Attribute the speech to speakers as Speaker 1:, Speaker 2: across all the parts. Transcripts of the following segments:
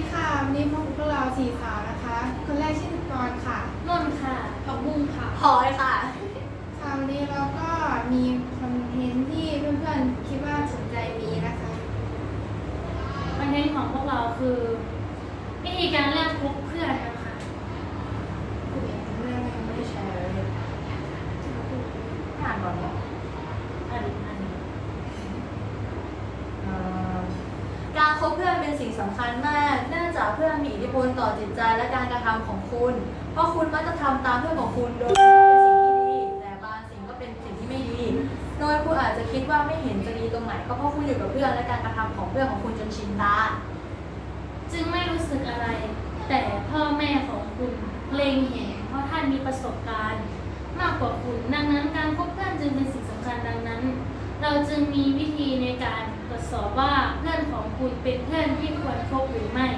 Speaker 1: ดีค่ะวันนี้พบกับพวกเราสี่สาวนะคะ คนแรกชื่อกรค่ะ
Speaker 2: นนท์ค่ะผักบุ้งค่ะ
Speaker 3: พลอยค่ะ
Speaker 1: ค่ะวันนี้เราก็มีคอนเทนต์ที่เพื่อนๆคิดว่าสนใจมีนะคะ
Speaker 2: คอนเทนต์ของพวกเราคือวิธีการเลือกคบเพื่อนนะคะ
Speaker 1: คุณเองเรื่องอะไรไม่ได้แชร์เลย
Speaker 3: อ่านก่อนเนี่ย
Speaker 2: อันอันนี้
Speaker 3: เอ่อการคบเพื่อนเป็นสิ่งสำคัญมาก เพื่อนมีอิทธิพลต่อจิตใจและการกระทำของคุณ เพราะคุณมักจะทำตามเพื่อนของคุณโดยเป็นสิ่งที่ดี แต่บางสิ่งก็เป็นสิ่งที่ไม่ดี โดยคุณอาจจะคิดว่าไม่เห็นจะดีตรงไหนก็เพราะคุณอยู่กับเพื่อนและการกระทำของเพื่อนของคุณจนชินตา
Speaker 2: จึงไม่รู้สึกอะไร แต่พ่อแม่ของคุณเล็งเห็นเพราะท่านมีประสบการณ์ มากกว่าคุณ ดังนั้นการคบเพื่อนจึงเป็นสิ่งสำคัญดังนั้น เราจึงมีวิธีในการตรวจสอบว่าเพื่อนของคุณเป็นเพื่อนที่ควรคบหรือไม่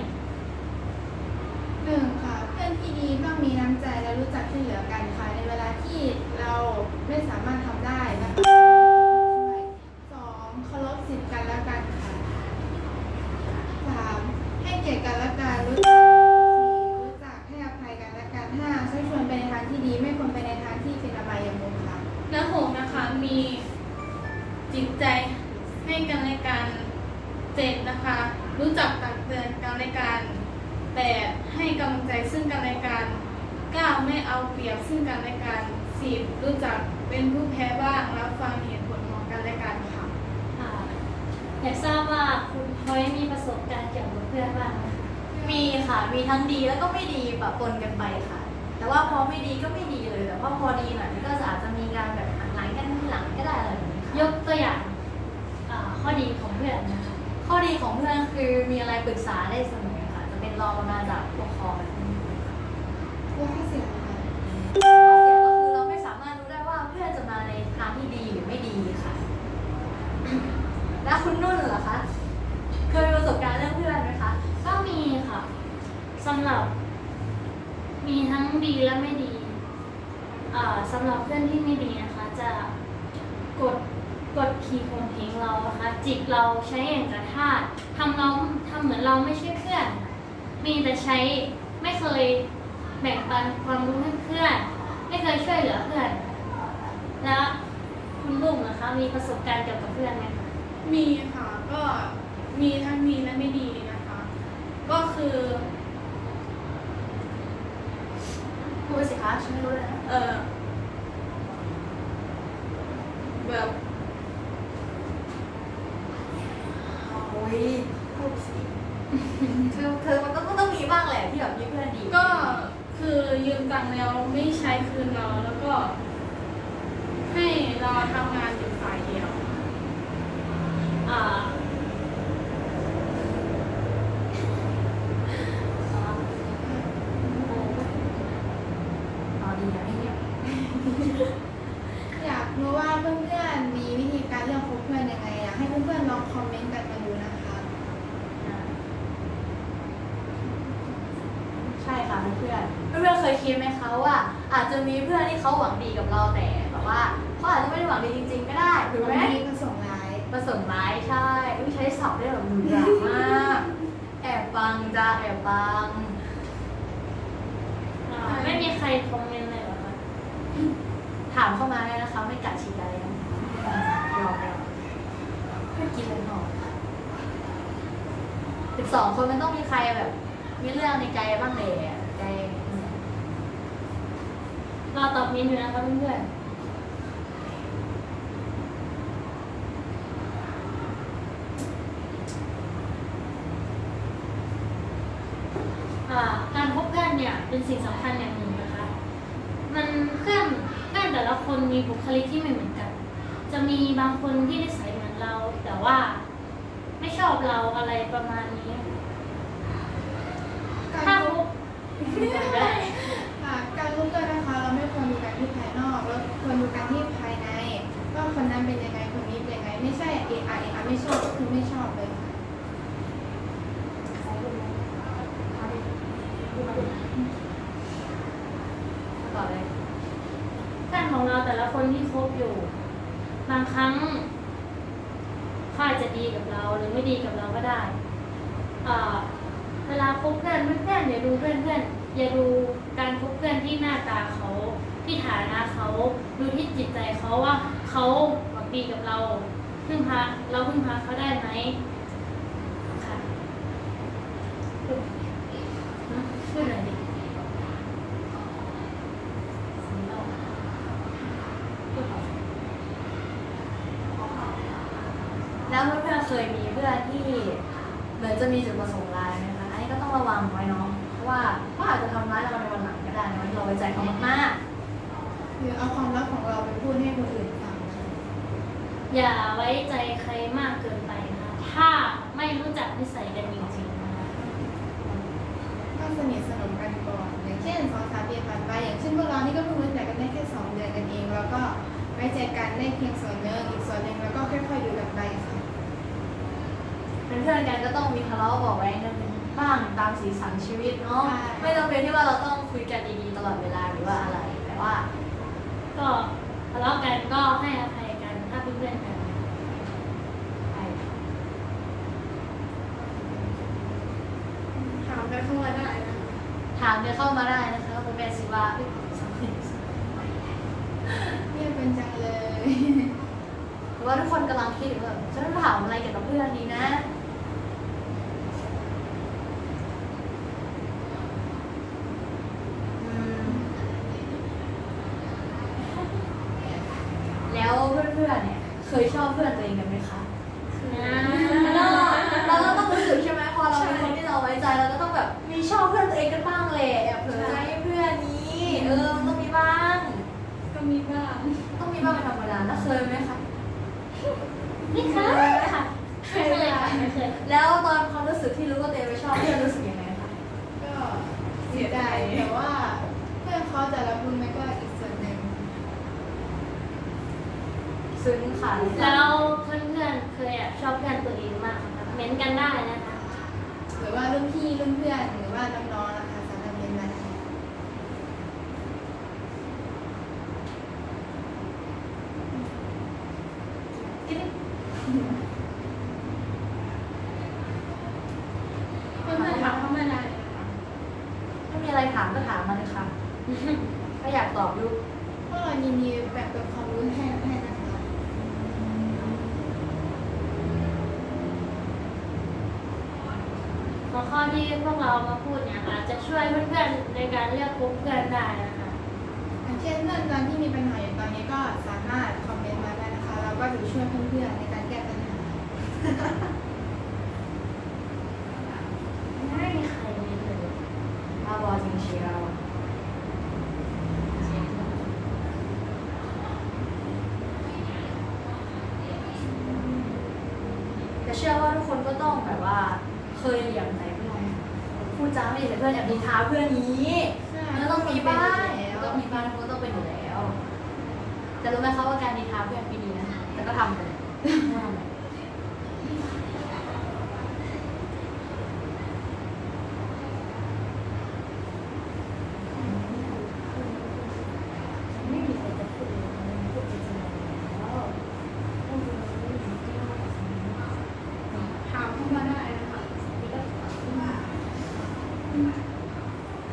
Speaker 1: หนึ่งค่ะ เพื่อนที่ดีต้องมีน้ำใจและรู้จัก ช่วยเหลือกันค่ะในเวลาที่เราไม่สามารถทำได้นะคะสองเคารพสิทธิ์กันและกันค่ะสามให้เกียรติกันและกันรู้จักรู้จักให้อภัยกันและกันห้าช่วยชวนไปในทางที่ดีไม่ควรไปในทางที่เป็นอบายมุขค่ะ
Speaker 4: เนื้อหกนะคะมีจิตใจให้กันและกันเจ็ดนะคะ รู้จักตักเตือนกันและกันแปดให้กำลังใจซึ่งกันและกัน เก้าไม่เอาเปรียบซึ่งกันและกันสิบรู้จักเป็นผู้แพ้บ้างรับฟังเหตุผลของกันและกันค่ะ
Speaker 2: อ่าอยากทราบว่าคุณพลอยมีประสบการณ์เกี่ยวกับเพื่อนบ้างไหมคะ
Speaker 3: มีค่ะ มีทั้งดีแล้วก็ไม่ดีปะปนกันไปค่ะ แต่ว่าพอไม่ดีก็ไม่ดีเลย แต่ว่าพอดีหน่อยมันก็อาจจะมีการแบบหันหลังกันทีหลังก็ได้อะไรแบบนี้ค่ะ
Speaker 2: ยกตัวอย่างอ่าข้อดีของเพื่อนนะคะ
Speaker 3: ข้อดีของเพื่อนคือมีอะไรปรึกษาได้เสมอค่ะ จะเป็นรองลงมาจากปกครอง แบบนี้
Speaker 1: ว่าข้อเสียอะไรคะ
Speaker 3: ข้อเสียก็คือเราไม่สามารถรู้ได้ว่าเพื่อนจะมาในทางที่ดีหรือไม่ดีค่ะ แล้วคุณนุ่นเหรอคะ เคยมีประสบการณ์เรื่องเพื่อนไหมคะ
Speaker 2: ก็มีค่ะสำหรับ มีทั้งดีและไม่ดีอ่าสำหรับเพื่อนที่ไม่ดีนะคะ จะกดกดขี่ข่มเหงเรานะคะจิกเราใช้อย่างกระทาดทำเราทำเหมือนเราไม่ใช่เพื่อน มีแต่ใช้ไม่เคย แบ่งปันความรู้ให้เพื่อน ไม่เคยช่วยเหลือเพื่อน แล้วคุณลุงนะคะมีประสบการณ์เกี่ยวกับเพื่อนไหมคะ
Speaker 4: มีค่ะก็มีทั้งดีและไม่ดีนะคะ ก็คือ
Speaker 3: พูดไปสิคะฉันไม่รู้เลยนะ
Speaker 4: เออแบบ
Speaker 3: โอ้ยพูดสิ เธอเธอมันก็ต้องมีบ้างแหละที่แบบมีเพื่อนดี
Speaker 4: ก็ คือยืมตังค์แล้วไม่ใช้คืนเราแล้วก็ ให้เราทำงานอยู่ฝ่ายเดียว
Speaker 2: อ่าอ๋อ
Speaker 3: อ๋อดีนะให้เงียบ
Speaker 1: อยากรู้ว่าเพื่อนๆมีวิธีการเลือกคบเพื่อนยังไงอยากให้เพื่อนๆลองคอมเมนต์กันมาดูนะคะ
Speaker 3: ใช่ค่ะเพื่อนเพื่อนๆ เคยคิดไหมคะว่า อาจจะมีเพื่อนที่เขาหวังดีกับเราแต่แบบว่าเขาอาจจะไม่ได้หวังดีจริง ๆ ก็ได้ถูกไหม
Speaker 1: วันนี้ก็ส่งไลน์
Speaker 3: ประสงค์ร้ายใช่อุ๊ยใช้ศัพท์ได้แบบหรูหรามากแอบฟังจ้าแอบฟัง
Speaker 2: อ่าไม่มีใครคอมเมนต์เลยเหรอคะ
Speaker 3: ถามเข้ามาเลยนะคะ ไม่กัดฉีกอะไรนะยอมแล้วไม่กินเลยหรอกสิบสองคนมันต้องมีใครแบบ มีเรื่องในใจบ้างเลยอะใจอืม
Speaker 2: รอตอบเมนอยู่นะคะเพื่อนๆการพบเพื่อนเนี่ยเป็นสิ่งสำคัญอย่างหนึ่งนะคะ มันเพื่อนเพื่อนแต่ละคนมีบุคลิกที่ไม่เหมือนกัน จะมีบางคนที่นิสัยเหมือนเรา แต่ว่าไม่ชอบเราอะไรประมาณนี้ ถ้าพ
Speaker 1: บ บ
Speaker 2: ได้
Speaker 1: ค่ะการคบเพื่อนะคะเราไม่ควรดูกันที่ภายนอกเราควรดูกันที่ภายในว่าคนนั้นเป็นยังไงคนนี้เป็นยังไง ไม่ใช่เอไอเอไม่ชอบก็คือไม่ชอบเลยค่ะ
Speaker 3: ต่อเลย
Speaker 2: เพื่อนของเราแต่ละคนที่คบอยู่ บางครั้งเขาอาจจะดีกับเราหรือไม่ดีกับเราก็ได้อ่า วลาคบเพื่อนเพื่อนๆอย่าดูเพื่อนเพื่อนๆอย่าดูการคบเพื่อนที่หน้าตาเขาที่ฐานะเขาดูที่จิตใจเขาว่าเขาหวังดีกับเราพึ่งพาเราพึ่งพาเขาได้ไหมค่ะพูดหน่อยดิสีเราพูดต่อ
Speaker 3: แล้วเพื่อนๆเคยมีเพื่อนที่เหมือนจะมีจุดประสงค์ร้ายไหมคะ นนี้ก็ต้องระวังไว้เนาะเพราะว่าเขาอาจจะทำร้ายเราในวันหลังก็ได้เนอะที่เราไว้ใจเขามาก
Speaker 1: หรือเอาความลับของเราไปพูดให้คนอื่นฟังนะคะ
Speaker 2: อย่าไว้ใจใครมากเกินไปนะคะถ้าไม่รู้จักนิสัยกันจริงๆนะคะ
Speaker 1: ก็สนิทสนมกันก่อนอย่างเช่นสองสามปีผ่านไปอย่างเช่นพวกเรานี่ก็เพิ่งรู้จักกันได้แค่สองเดือนกันเองแล้วก็ไว้ใจกันได้เพียงส่วนหนึ่งอีกส่วนหนึ่งแล้วก็ค่อยๆดูกันไปค่ะ
Speaker 3: ๆเป็นเพื่อนกันก็ต้องมีทะเลาะเบอกแว้งกัน บ้างตามสีสันชีวิตเนาะ
Speaker 1: ใช่
Speaker 3: ไม่จำเป็นที่ว่าเราต้องคุยกันดีๆตลอดเวลาหรือว่าอะไรแต่ว่า
Speaker 2: ก็ทะเลาะกันก็ให้อภัยกันถ้าเป็นเพื่อนกัน
Speaker 3: ไป
Speaker 4: ถามไปเข้ามาได้นะ
Speaker 3: ถามเดี๋ยวเข้ามาได้นะคะโมเมนต์สิว่าเอ้ยสำเร็จ
Speaker 1: เงียบเป็นจังเลย
Speaker 3: หรือว่าทุกคนกำลังคิดอยู่ว่าจะต้องถามอะไรเกี่ยวกับเพื่อนดีนะ อืม แล้วเพื่อนๆเนี่ ยเคยชอบเพื่อนตัวเองกันไหมคะ
Speaker 2: นะ
Speaker 3: เราเราก็ต้องรู้สึกใช่ไหมพอเราเป็นคนที่เราไว้ใจเราก็ต้องแบบมีชอบเพื่อนตัวเองกันบ้างแหละแอบเผลอใจให้เพื่อนนี้เออมันต้องมีบ้าง
Speaker 4: ก็มีบ้าง
Speaker 3: ต้องมีบ้างเป็นธรรมดาแล้วเคยไหมคะ
Speaker 2: ไม่เคยค่ะไม่เคยค่ะไม่เคย
Speaker 3: แล้วตอนความรู้สึกที่รู้ว่าตัวเองไปชอบเพื่อนรู้สึกยังไงคะ
Speaker 1: ก็เสียใจแต่ว่าเพื่อนเขาจะรับรู้ไหมก็อีกส่วนหนึ่ง
Speaker 3: ซึ้งค่ะ
Speaker 2: แล้วเพื่อนๆเคยแอบชอบเพื่อนตัวเองมากนะคะเม้นกันได้นะคะ
Speaker 1: หรือว่ารุ่นพี่รุ่นเพื่อนหรือว่าน้องๆนะคะสามารถเรียนมาได้
Speaker 4: เพื่อนๆถามเข้ามาได้นะคะ
Speaker 3: ถ้ามีอะไรถามก็ถามมาเลยค่ะ ถ้าอยากตอบลูก
Speaker 1: พวกเรายินดีแบ่งเป็นความรู้ให้ให้นะคะ
Speaker 2: หัวข้อที่พวกเรามาพูดเนี่ยอาจจะช่วยเพื่อนๆในการเลือกคบเพื่อนได้นะคะ
Speaker 1: อย่างเช่นเพื่อนตอนที่มีปัญหาอยู่ตอนนี้ก็สามารถคอมเมนต์มาได้นะคะ เราก็จะช่วยเพื่อนๆในการแก้ปัญหา
Speaker 2: ไม่มีใครเม้นเลย
Speaker 3: มาบอจริงเชียวแต่เชื่อว่าทุกคนก็ต้องแบบว่าเคยเหลี่ยมใส่เพื่อนพูด จาไม่ดีใส่เพื่อนแอบดีท้าเพื่อนนี้
Speaker 1: ใช่
Speaker 3: มันก็ต้องมีบ้าง
Speaker 1: แล้ว
Speaker 3: ต้องมีบ้างมันก็ต้องเป็นอยู่แล้ว แต่รู้ไหมคะว่าการดีท้าเพื่อนไม่ดีนะแต่ก็ทำไปเลยไม่ทำเลย
Speaker 2: ไม่มีใครจะพูดเลยพูดจริงๆแล้ว
Speaker 4: ถามเข้ามาได้นะคะ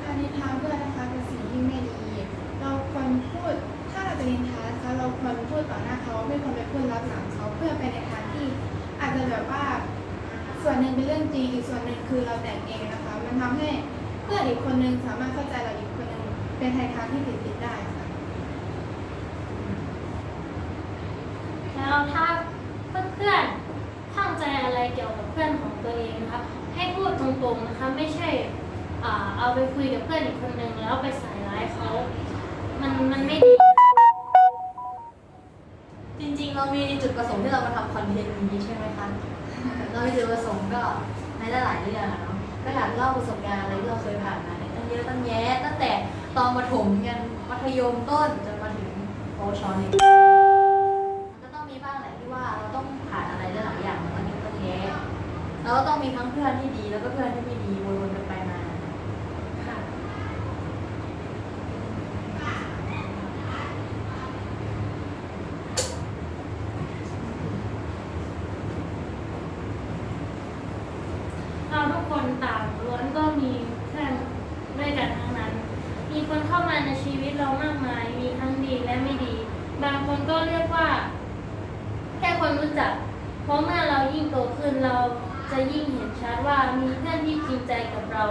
Speaker 1: การนินทาเพื่อนนะคะเป็นสิ่งที่ไม่ดี เราควรพูด ถ้าเราจะนินทานะคะ เราควรพูดต่อหน้าเขาไม่ควรไปพูดรับหลังเขาเพื่อไปในทางที่ อาจจะแบบว่า ส่วนหนึ่งเป็นเรื่องจริง อีกส่วนหนึ่งคือ เราแต่งเองนะคะ มันทำให้เพื่อนอีกคนนึงสามารถเข้าใจเราอีกคนนึงเป็นไททางที่ผิดๆได้ค่ะ
Speaker 2: แล้วถ้าเพื่อนๆข้องใจอะไรเกี่ยวกับเพื่อนของตัวเองนะคะให้พูดตรงๆนะคะ ไม่ใช่เอาไปคุยกับเพื่อนอีกคนนึงแล้วไปใส่ร้ายเขา มันมันไม่ดี
Speaker 3: ประถมยันมัธยมต้นจนมาถึงปวชเนี่ยมันก็ต้องมีบ้างแหละที่ว่าเราต้องผ่านอะไรหลายๆอย่างมันก็ยอะตั้งแยะเราก็ต้องมีทั้งเพื่อนที่ดีแล้วก็เพื่อนที่ไม่ดีวนๆกันไปมา
Speaker 2: ค่ะ เราทุกคนต่างล้วนก็มีเพื่อนด้วยกันทั้งนั้น มีคนเข้ามาในชีวิตเรามากมาย มีทั้งดีและไม่ดี บางคนก็เรียกว่า แค่คน รู้จัก เพราะเมื่อเรายิ่งโตขึ้นเราจะยิ่งเห็นชัดว่ามีเพื่อนที่จริงใจกับเรา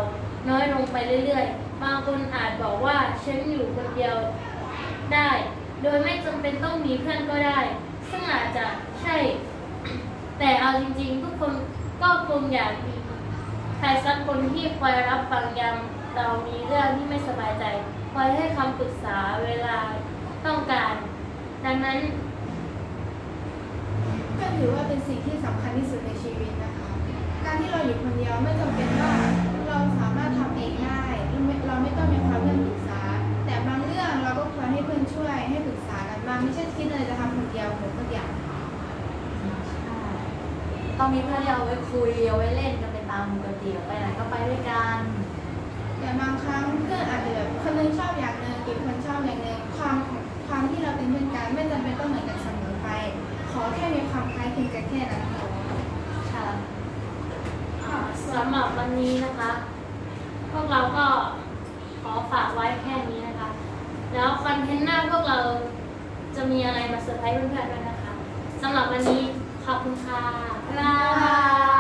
Speaker 2: น้อยลงไปเรื่อยๆ บางคนอาจบอกว่าฉันอยู่คนเดียวได้ โดยไม่จำเป็นต้องมีเพื่อนก็ได้ ซึ่งอาจจะใช่ แต่เอาจริงๆ ทุกคนก็คงอยากมีใครสักคนที่คอยรับฟังยามเรามีเรื่องที่ไม่สบายใจ คอยให้คำปรึกษาเวลาต้องการ ดังนั้น
Speaker 1: เพื่อนถือว่าเป็นสิ่งที่สำคัญที่สุดในชีวิตนะคะ การที่เราอยู่คนเดียวไม่จำเป็นว่าเราสามารถทำเองได้เราไม่เราไม่ต้องมีความเพื่อนปรึกษา แต่บางเรื่องเราก็ควรให้เพื่อนช่วยให้ปรึกษากันบ้างไม่ใช่คิดอะไรจะทำคนเดียวเหมือนคนเดียว
Speaker 3: ต้องมีเพื่อนที่เอาไว้คุยเอาไว้เล่นกันไปตามปกติไปไหนก็ไปด้วยกัน
Speaker 1: แต่บางครั้งเพื่อนอาจจะแบบคนหนึงชอบอย่างหนึ่งอีกคนชอบอย่างหนึ่งความความที่เราเป็นเพื่อนกันไม่จำเป็นต้องเหมือนกันเสมอไปข อแค่มีความคล้ายคลึงกันแค่นั้นพอ
Speaker 3: ค่ะ
Speaker 2: อ่าสำหรับวันนี้นะคะ พวกเราก็ขอฝากไว้แค่นี้นะคะ แล้วคอนเทนต์หน้าพวกเราจะมีอะไรมาเซอร์ไพรส์เพื่อนๆด้วยนะคะสำหรับวันนี้ขอบคุณค่ะ บ๊ายบาย